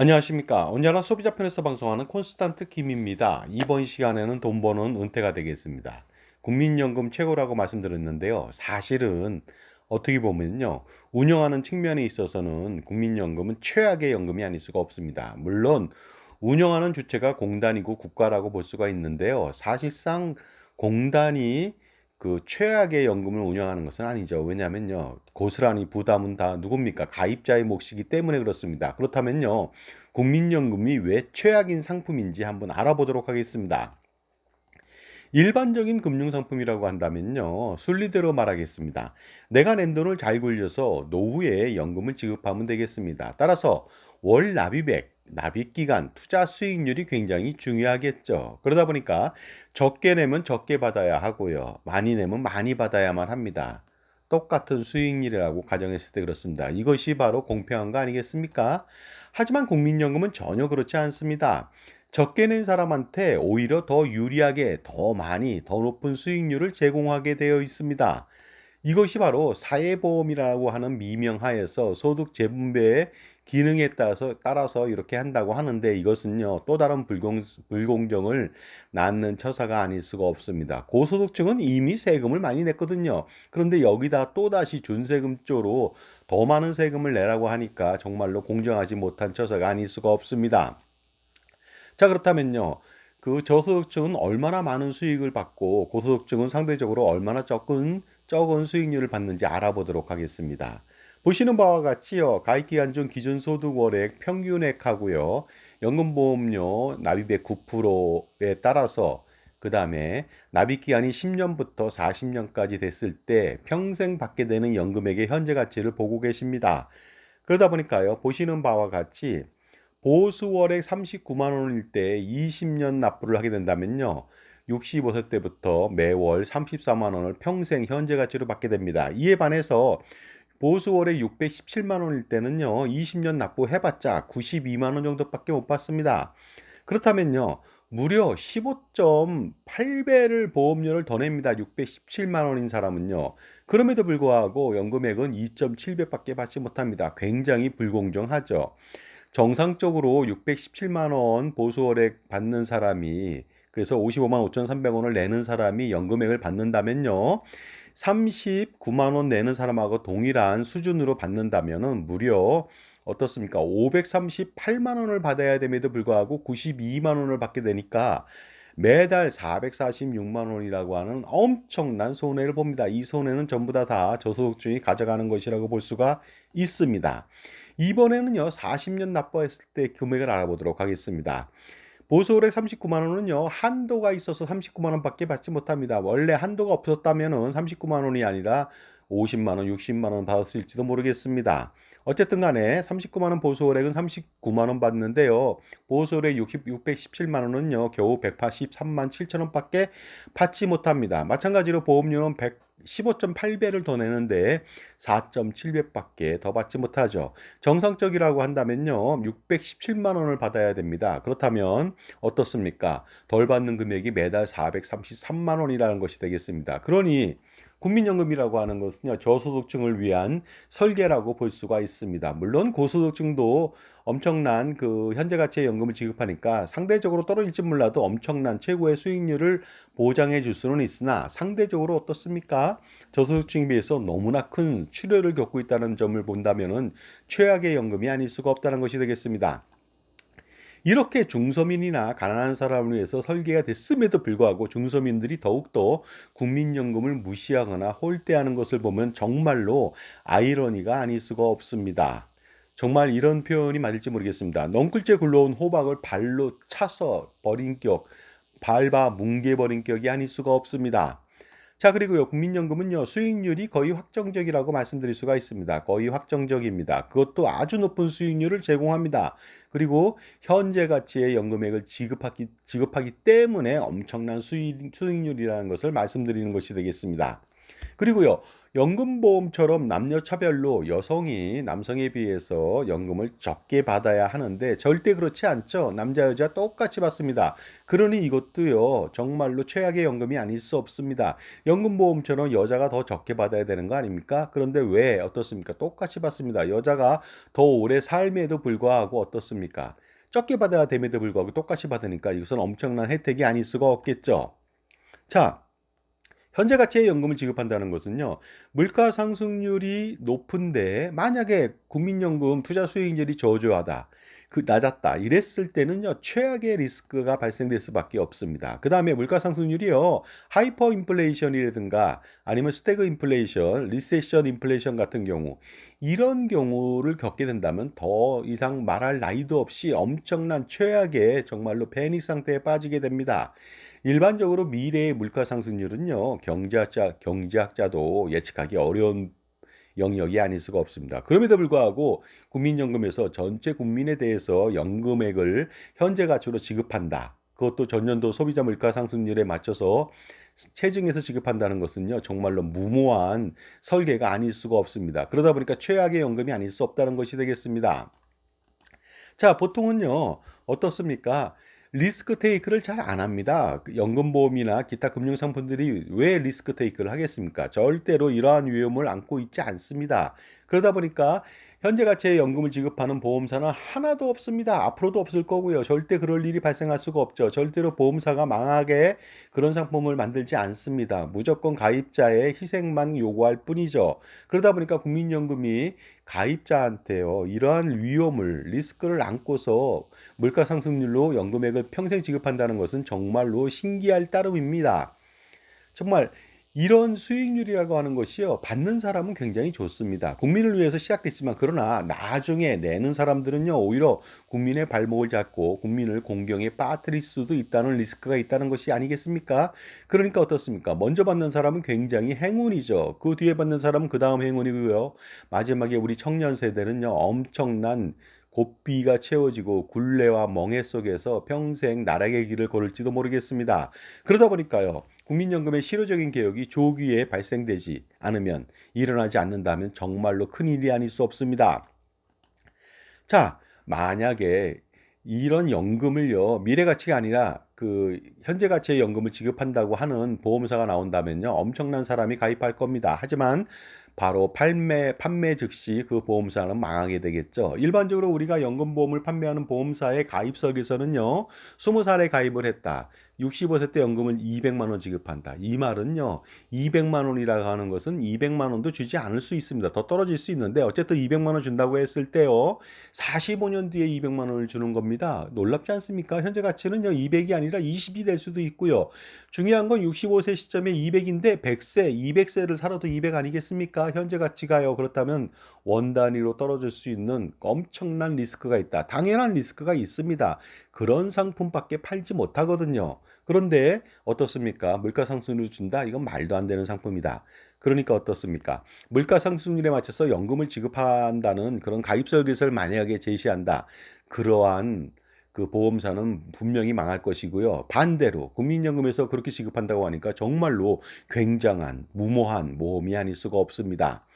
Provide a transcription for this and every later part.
안녕하십니까. 언제나 소비자 편에서 방송하는 콘스탄트 김입니다. 이번 시간에는 돈 버는 은퇴가 되겠습니다. 국민연금 최고라고 말씀드렸는데요. 사실은 어떻게 보면요. 운영하는 측면에 있어서는 국민연금은 최악의 연금이 아닐 수가 없습니다. 물론 운영하는 주체가 공단이고 국가라고 볼 수가 있는데요. 사실상 공단이 그 최악의 연금을 운영하는 것은 아니죠. 왜냐하면요. 고스란히 부담은 다 누굽니까? 가입자의 몫이기 때문에 그렇습니다. 그렇다면요. 국민연금이 왜 최악인 상품인지 한번 알아보도록 하겠습니다. 일반적인 금융상품이라고 한다면요. 순리대로 말하겠습니다. 내가 낸 돈을 잘 굴려서 노후에 연금을 지급하면 되겠습니다. 따라서 월 납입액, 납입 기간, 투자 수익률이 굉장히 중요하겠죠. 그러다 보니까 적게 내면 적게 받아야 하고요. 많이 내면 많이 받아야만 합니다. 똑같은 수익률이라고 가정했을 때 그렇습니다. 이것이 바로 공평한 거 아니겠습니까? 하지만 국민연금은 전혀 그렇지 않습니다. 적게 낸 사람한테 오히려 더 유리하게 더 많이 더 높은 수익률을 제공하게 되어 있습니다. 이것이 바로 사회보험이라고 하는 미명하에서 소득 재분배의 기능에 따라서 따라서 이렇게 한다고 하는데 이것은요 또 다른 불공, 불공정을 낳는 처사가 아닐 수가 없습니다. 고소득층은 이미 세금을 많이 냈거든요. 그런데 여기다 또 다시 준세금 쪽으로 더 많은 세금을 내라고 하니까 정말로 공정하지 못한 처사가 아닐 수가 없습니다. 자 그렇다면요. 그 저소득층은 얼마나 많은 수익을 받고 고소득층은 상대적으로 얼마나 적은 적은 수익률을 받는지 알아보도록 하겠습니다. 보시는 바와 같이요. 가입기간 중 기준 소득월액 평균액하고요. 연금보험료 납입액 9%에 따라서 그 다음에 납입기간이 10년부터 40년까지 됐을 때 평생 받게 되는 연금액의 현재 가치를 보고 계십니다. 그러다 보니까요. 보시는 바와 같이 보수월액 39만 원일 때 20년 납부를 하게 된다면요. 65세 때부터 매월 34만 원을 평생 현재 가치로 받게 됩니다. 이에 반해서 보수월액 617만 원일 때는요. 20년 납부해봤자 92만 원 정도밖에 못 받습니다. 그렇다면요. 무려 15.8배를 보험료를 더 냅니다. 617만 원인 사람은요. 그럼에도 불구하고 연금액은 2.7배밖에 받지 못합니다. 굉장히 불공정하죠. 정상적으로 617만 원 보수월액 받는 사람이 그래서 55만 5,300원을 내는 사람이 연금액을 받는다면요. 39만 원 내는 사람하고 동일한 수준으로 받는다면은 무려 어떻습니까? 538만 원을 받아야 됨에도 불구하고 92만 원을 받게 되니까 매달 446만 원이라고 하는 엄청난 손해를 봅니다. 이 손해는 전부 다, 다 저소득층이 가져가는 것이라고 볼 수가 있습니다. 이번에는요, 40년 납부했을 때 금액을 알아보도록 하겠습니다. 보수월액 39만 원은요 한도가 있어서 39만 원 밖에 받지 못합니다. 원래 한도가 없었다면 은 39만 원이 아니라 50만 원, 60만 원 받았을지도 모르겠습니다. 어쨌든 간에 39만 원 보수월액은 39만 원 받는데요. 보수월액 60, 617만 원은요 겨우 183만 7천 원 밖에 받지 못합니다. 마찬가지로 보험료는 100 15.8배를 더 내는데 4.7배밖에 더 받지 못하죠. 정상적이라고 한다면요. 617만 원을 받아야 됩니다. 그렇다면 어떻습니까? 덜 받는 금액이 매달 433만 원이라는 것이 되겠습니다. 그러니 국민연금이라고 하는 것은요, 저소득층을 위한 설계라고 볼 수가 있습니다. 물론 고소득층도 엄청난 그 현재 가치의 연금을 지급하니까 상대적으로 떨어질지 몰라도 엄청난 최고의 수익률을 보장해 줄 수는 있으나 상대적으로 어떻습니까? 저소득층에 비해서 너무나 큰 출혈을 겪고 있다는 점을 본다면은 최악의 연금이 아닐 수가 없다는 것이 되겠습니다. 이렇게 중서민이나 가난한 사람을 위해서 설계가 됐음에도 불구하고 중서민들이 더욱더 국민연금을 무시하거나 홀대하는 것을 보면 정말로 아이러니가 아닐 수가 없습니다. 정말 이런 표현이 맞을지 모르겠습니다. 넝쿨째 굴러온 호박을 발로 차서 버린 격, 밟아 뭉개버린 격이 아닐 수가 없습니다. 자, 그리고요, 국민연금은요, 수익률이 거의 확정적이라고 말씀드릴 수가 있습니다. 거의 확정적입니다. 그것도 아주 높은 수익률을 제공합니다. 그리고 현재 가치의 연금액을 지급하기, 지급하기 때문에 엄청난 수익, 수익률이라는 것을 말씀드리는 것이 되겠습니다. 그리고요, 연금보험처럼 남녀 차별로 여성이 남성에 비해서 연금을 적게 받아야 하는데 절대 그렇지 않죠. 남자 여자 똑같이 받습니다. 그러니 이것도요. 정말로 최악의 연금이 아닐 수 없습니다. 연금보험처럼 여자가 더 적게 받아야 되는 거 아닙니까? 그런데 왜 어떻습니까? 똑같이 받습니다. 여자가 더 오래 삶에도 불구하고 어떻습니까? 적게 받아야 됨에도 불구하고 똑같이 받으니까 이것은 엄청난 혜택이 아닐 수가 없겠죠. 자, 현재 가치의 연금을 지급한다는 것은요. 물가 상승률이 높은데 만약에 국민연금 투자 수익률이 저조하다. 그 낮았다. 이랬을 때는요. 최악의 리스크가 발생될 수밖에 없습니다. 그 다음에 물가 상승률이요. 하이퍼 인플레이션이라든가 아니면 스태그 인플레이션, 리세션 인플레이션 같은 경우 이런 경우를 겪게 된다면 더 이상 말할 나위도 없이 엄청난 최악의 정말로 패닉 상태에 빠지게 됩니다. 일반적으로 미래의 물가 상승률은요, 경제학자, 경제학자도 예측하기 어려운 영역이 아닐 수가 없습니다. 그럼에도 불구하고 국민연금에서 전체 국민에 대해서 연금액을 현재 가치로 지급한다. 그것도 전년도 소비자 물가 상승률에 맞춰서 체증해서 지급한다는 것은요, 정말로 무모한 설계가 아닐 수가 없습니다. 그러다 보니까 최악의 연금이 아닐 수 없다는 것이 되겠습니다. 자, 보통은요, 어떻습니까? 리스크 테이크를 잘 안 합니다. 그 연금보험이나 기타 금융상품들이 왜 리스크 테이크를 하겠습니까? 절대로 이러한 위험을 안고 있지 않습니다. 그러다 보니까 현재 가치의 연금을 지급하는 보험사는 하나도 없습니다. 앞으로도 없을 거고요. 절대 그럴 일이 발생할 수가 없죠. 절대로 보험사가 망하게 그런 상품을 만들지 않습니다. 무조건 가입자의 희생만 요구할 뿐이죠. 그러다 보니까 국민연금이 가입자한테요. 이러한 위험을 리스크를 안고서 물가 상승률로 연금액을 평생 지급한다는 것은 정말로 신기할 따름입니다. 정말 이런 수익률이라고 하는 것이요. 받는 사람은 굉장히 좋습니다. 국민을 위해서 시작됐지만 그러나 나중에 내는 사람들은요. 오히려 국민의 발목을 잡고 국민을 공경에 빠뜨릴 수도 있다는 리스크가 있다는 것이 아니겠습니까? 그러니까 어떻습니까? 먼저 받는 사람은 굉장히 행운이죠. 그 뒤에 받는 사람은 그 다음 행운이고요. 마지막에 우리 청년 세대는요. 엄청난 고삐가 채워지고 굴레와 멍해 속에서 평생 나락의 길을 걸을지도 모르겠습니다. 그러다 보니까요. 국민연금의 실효적인 개혁이 조기에 발생되지 않으면 일어나지 않는다면 정말로 큰일이 아닐 수 없습니다. 자, 만약에 이런 연금을요, 미래 가치가 아니라 그 현재 가치의 연금을 지급한다고 하는 보험사가 나온다면요, 엄청난 사람이 가입할 겁니다. 하지만 바로 판매, 판매 즉시 그 보험사는 망하게 되겠죠. 일반적으로 우리가 연금 보험을 판매하는 보험사의 가입석에서는요, 20살에 가입을 했다. 65세 때 연금을 200만 원 지급한다. 이 말은요. 200만 원이라고 하는 것은 200만 원도 주지 않을 수 있습니다. 더 떨어질 수 있는데 어쨌든 200만 원 준다고 했을 때요. 45년 뒤에 200만 원을 주는 겁니다. 놀랍지 않습니까? 현재 가치는요. 200이 아니라 20이 될 수도 있고요. 중요한 건 65세 시점에 200인데 100세, 200세를 살아도 200 아니겠습니까? 현재 가치가요. 그렇다면 원 단위로 떨어질 수 있는 엄청난 리스크가 있다. 당연한 리스크가 있습니다. 그런 상품밖에 팔지 못하거든요. 그런데 어떻습니까? 물가 상승률을 준다? 이건 말도 안 되는 상품이다. 그러니까 어떻습니까? 물가 상승률에 맞춰서 연금을 지급한다는 그런 가입 설계서를 만약에 제시한다. 그러한 그 보험사는 분명히 망할 것이고요. 반대로 국민연금에서 그렇게 지급한다고 하니까 정말로 굉장한 무모한 모험이 아닐 수가 없습니다.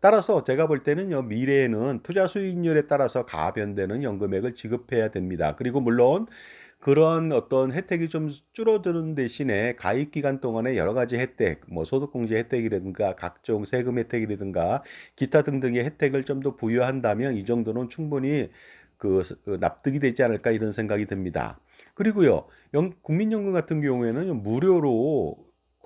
따라서 제가 볼 때는요, 미래에는 투자 수익률에 따라서 가변되는 연금액을 지급해야 됩니다. 그리고 물론 그런 어떤 혜택이 좀 줄어드는 대신에 가입 기간 동안에 여러 가지 혜택, 뭐 소득공제 혜택이라든가 각종 세금 혜택이라든가 기타 등등의 혜택을 좀 더 부여한다면 이 정도는 충분히 그, 그 납득이 되지 않을까 이런 생각이 듭니다. 그리고요, 영, 국민연금 같은 경우에는 무료로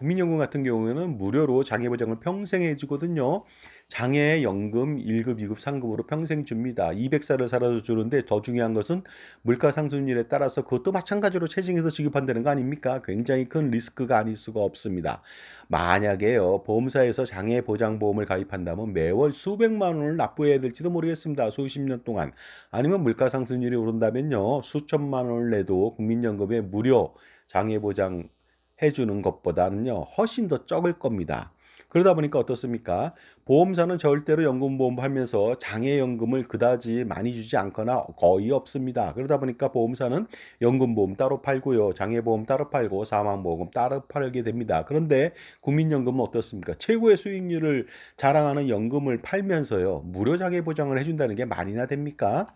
국민연금 같은 경우에는 무료로 장애보장을 평생 해주거든요. 장애연금 1급, 2급, 3급으로 평생 줍니다. 200살을 살아도 주는데 더 중요한 것은 물가 상승률에 따라서 그것도 마찬가지로 체증해서 지급한다는 거 아닙니까? 굉장히 큰 리스크가 아닐 수가 없습니다. 만약에요, 보험사에서 장애보장보험을 가입한다면 매월 수백만 원을 납부해야 될지도 모르겠습니다. 수십 년 동안. 아니면 물가 상승률이 오른다면요, 수천만 원을 내도 국민연금에 무료 장애보장 해주는 것보다는요, 훨씬 더 적을 겁니다. 그러다 보니까 어떻습니까? 보험사는 절대로 연금보험 팔면서 장애연금을 그다지 많이 주지 않거나 거의 없습니다. 그러다 보니까 보험사는 연금보험 따로 팔고요. 장애보험 따로 팔고 사망보험 따로 팔게 됩니다. 그런데 국민연금은 어떻습니까? 최고의 수익률을 자랑하는 연금을 팔면서요. 무료 장애보장을 해준다는 게 말이나 됩니까?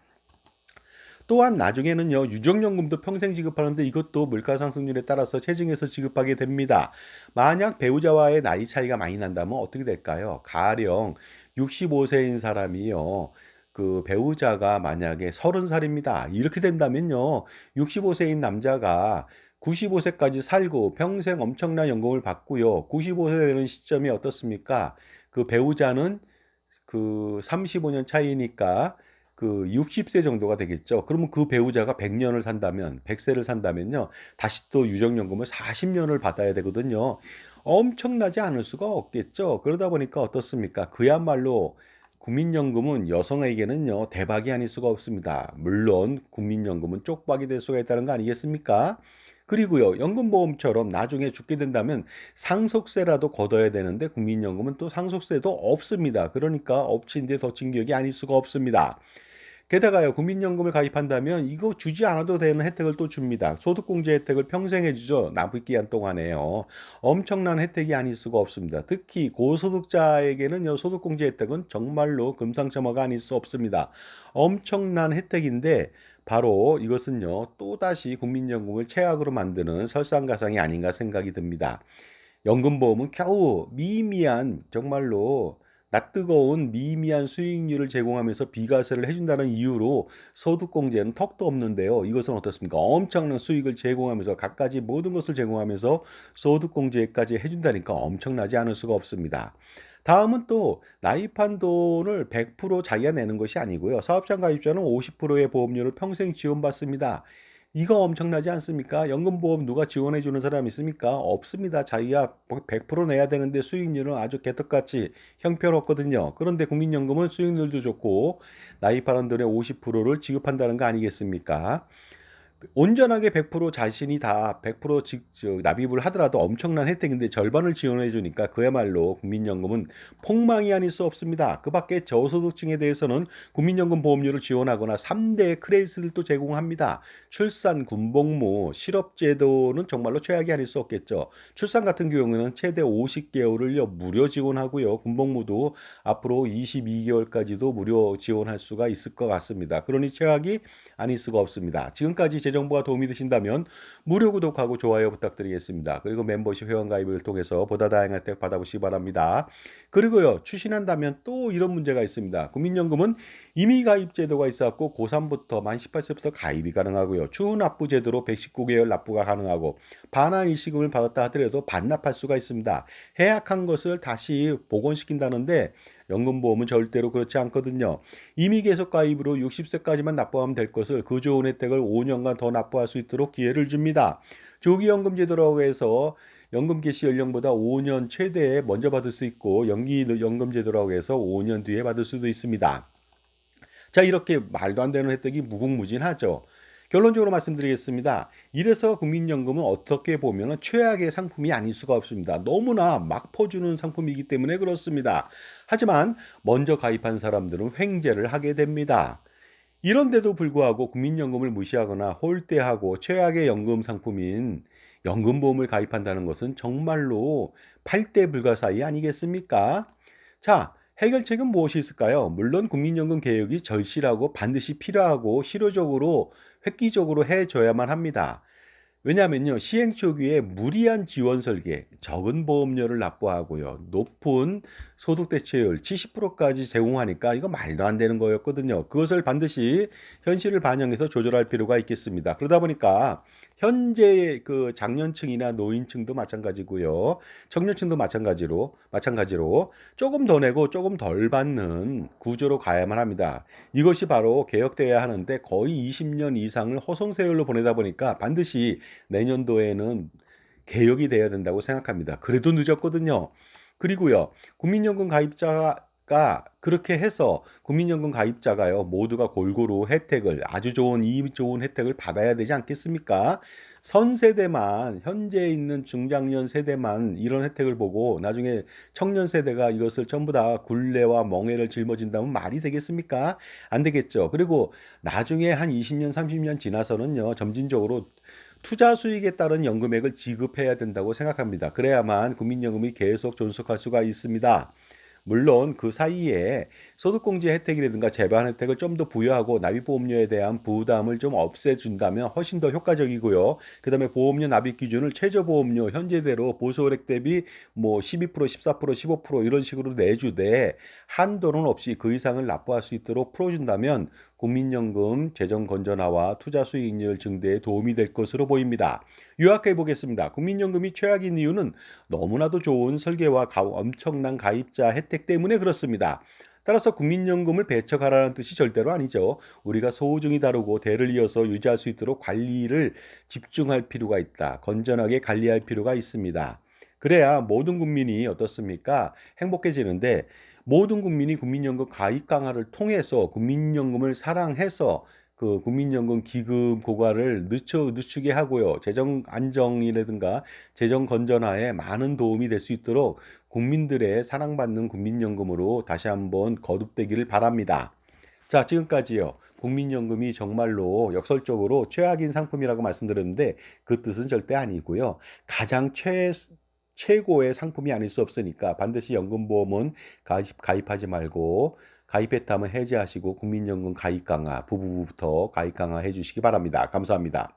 또한 나중에는요 유족연금도 평생 지급하는데 이것도 물가 상승률에 따라서 체증해서 지급하게 됩니다. 만약 배우자와의 나이 차이가 많이 난다면 어떻게 될까요? 가령 65세인 사람이요. 그 배우자가 만약에 30살입니다. 이렇게 된다면요. 65세인 남자가 95세까지 살고 평생 엄청난 연금을 받고요. 95세 되는 시점이 어떻습니까? 그 배우자는 그 35년 차이니까 그 60세 정도가 되겠죠. 그러면 그 배우자가 100년을 산다면, 100세를 산다면요. 다시 또 유족연금을 40년을 받아야 되거든요. 엄청나지 않을 수가 없겠죠. 그러다 보니까 어떻습니까? 그야말로 국민연금은 여성에게는요, 대박이 아닐 수가 없습니다. 물론 국민연금은 쪽박이 될 수가 있다는 거 아니겠습니까? 그리고요, 연금보험처럼 나중에 죽게 된다면 상속세라도 걷어야 되는데 국민연금은 또 상속세도 없습니다. 그러니까 엎친 데 덮친 격이 아닐 수가 없습니다. 게다가요, 국민연금을 가입한다면 이거 주지 않아도 되는 혜택을 또 줍니다. 소득공제 혜택을 평생 해주죠. 남은 기한 동안에요. 엄청난 혜택이 아닐 수가 없습니다. 특히 고소득자에게는요, 소득공제 혜택은 정말로 금상첨화가 아닐 수 없습니다. 엄청난 혜택인데 바로 이것은요, 또다시 국민연금을 최악으로 만드는 설상가상이 아닌가 생각이 듭니다. 연금보험은 겨우 미미한 정말로 낯뜨거운 미미한 수익률을 제공하면서 비과세를 해준다는 이유로 소득공제는 턱도 없는데요. 이것은 어떻습니까? 엄청난 수익을 제공하면서 갖가지 모든 것을 제공하면서 소득공제까지 해준다니까 엄청나지 않을 수가 없습니다. 다음은 또 나입한 돈을 100% 자기가 내는 것이 아니고요. 사업장 가입자는 50%의 보험료를 평생 지원받습니다. 이거 엄청나지 않습니까? 연금보험 누가 지원해 주는 사람 있습니까? 없습니다. 자기가 100% 내야 되는데 수익률은 아주 개떡같이 형편없거든요. 그런데 국민연금은 수익률도 좋고 나입하는 돈의 50%를 지급한다는 거 아니겠습니까? 온전하게 100% 자신이 다 100% 직, 저, 납입을 하더라도 엄청난 혜택인데 절반을 지원해 주니까 그야말로 국민연금은 폭망이 아닐 수 없습니다. 그 밖에 저소득층에 대해서는 국민연금 보험료를 지원하거나 3대 크레딧을 또 제공합니다. 출산, 군복무, 실업제도는 정말로 최악이 아닐 수 없겠죠. 출산 같은 경우에는 최대 50개월을요 무료 지원하고요. 군복무도 앞으로 22개월까지도 무료 지원할 수가 있을 것 같습니다. 그러니 최악이 아닐 수가 없습니다. 지금까지 제 정보가 도움이 되신다면 무료 구독하고 좋아요 부탁드리겠습니다. 그리고 membership 회원 가입을 통해서 보다 다양한 혜택 받아보시기 바랍니다. 그리고요 추신한다면 또 이런 문제가 있습니다. 국민연금은 이미 가입 제도가 있었고 고3부터 만 18세부터 가입이 가능하고요. 추후 납부 제도로 119개월 납부가 가능하고 반환 일시금을 받았다 하더라도 반납할 수가 있습니다. 해약한 것을 다시 복원시킨다는데 연금보험은 절대로 그렇지 않거든요. 이미 계속 가입으로 60세까지만 납부하면 될 것을 그 좋은 혜택을 5년간 더 납부할 수 있도록 기회를 줍니다. 조기연금제도라고 해서 연금 개시 연령보다 5년 최대에 먼저 받을 수 있고 연기 연금 제도라고 해서 5년 뒤에 받을 수도 있습니다. 자 이렇게 말도 안 되는 혜택이 무궁무진하죠. 결론적으로 말씀드리겠습니다. 이래서 국민연금은 어떻게 보면 최악의 상품이 아닐 수가 없습니다. 너무나 막 퍼주는 상품이기 때문에 그렇습니다. 하지만 먼저 가입한 사람들은 횡재를 하게 됩니다. 이런데도 불구하고 국민연금을 무시하거나 홀대하고 최악의 연금 상품인 연금보험을 가입한다는 것은 정말로 8대 불가사의 아니겠습니까? 자, 해결책은 무엇이 있을까요? 물론 국민연금 개혁이 절실하고 반드시 필요하고 실효적으로 획기적으로 해줘야만 합니다. 왜냐하면요 시행 초기에 무리한 지원 설계, 적은 보험료를 납부하고요 높은 소득 대체율 70%까지 제공하니까 이거 말도 안 되는 거였거든요. 그것을 반드시 현실을 반영해서 조절할 필요가 있겠습니다. 그러다 보니까 현재 그 장년층이나 노인층도 마찬가지고요. 청년층도 마찬가지로 마찬가지로 조금 더 내고 조금 덜 받는 구조로 가야만 합니다. 이것이 바로 개혁돼야 하는데 거의 20년 이상을 허송세월로 보내다 보니까 반드시 내년도에는 개혁이 돼야 된다고 생각합니다. 그래도 늦었거든요. 그리고요. 국민연금 가입자가 그렇게 해서 국민연금 가입자가요, 모두가 골고루 혜택을, 아주 좋은, 이 좋은 혜택을 받아야 되지 않겠습니까? 선 세대만, 현재 있는 중장년 세대만 이런 혜택을 보고 나중에 청년 세대가 이것을 전부 다 굴레와 멍해를 짊어진다면 말이 되겠습니까? 안 되겠죠. 그리고 나중에 한 20년, 30년 지나서는요, 점진적으로 투자 수익에 따른 연금액을 지급해야 된다고 생각합니다. 그래야만 국민연금이 계속 존속할 수가 있습니다. 물론 그 사이에 소득공제 혜택이라든가 재반 혜택을 좀 더 부여하고 납입보험료에 대한 부담을 좀 없애준다면 훨씬 더 효과적이고요. 그 다음에 보험료 납입 기준을 최저보험료 현재대로 보수월액 대비 뭐 12%, 14%, 15% 이런 식으로 내주되 한도는 없이 그 이상을 납부할 수 있도록 풀어준다면 국민연금 재정 건전화와 투자 수익률 증대에 도움이 될 것으로 보입니다. 요약해 보겠습니다. 국민연금이 최악인 이유는 너무나도 좋은 설계와 가, 엄청난 가입자 혜택 때문에 그렇습니다. 따라서 국민연금을 배척하라는 뜻이 절대로 아니죠. 우리가 소중히 다루고 대를 이어서 유지할 수 있도록 관리를 집중할 필요가 있다. 건전하게 관리할 필요가 있습니다. 그래야 모든 국민이 어떻습니까? 행복해지는데 모든 국민이 국민연금 가입 강화를 통해서 국민연금을 사랑해서 그 국민연금 기금 고갈을 늦춰 늦추게 하고요. 재정 안정이라든가 재정 건전화에 많은 도움이 될 수 있도록 국민들의 사랑받는 국민연금으로 다시 한번 거듭되기를 바랍니다. 자, 지금까지요. 국민연금이 정말로 역설적으로 최악인 상품이라고 말씀드렸는데 그 뜻은 절대 아니고요. 가장 최 최고의 상품이 아닐 수 없으니까 반드시 연금보험은 가입, 가입하지 말고 가입했다면 해지하시고 국민연금 가입 강화 부부부터 가입 강화 해 주시기 바랍니다. 감사합니다.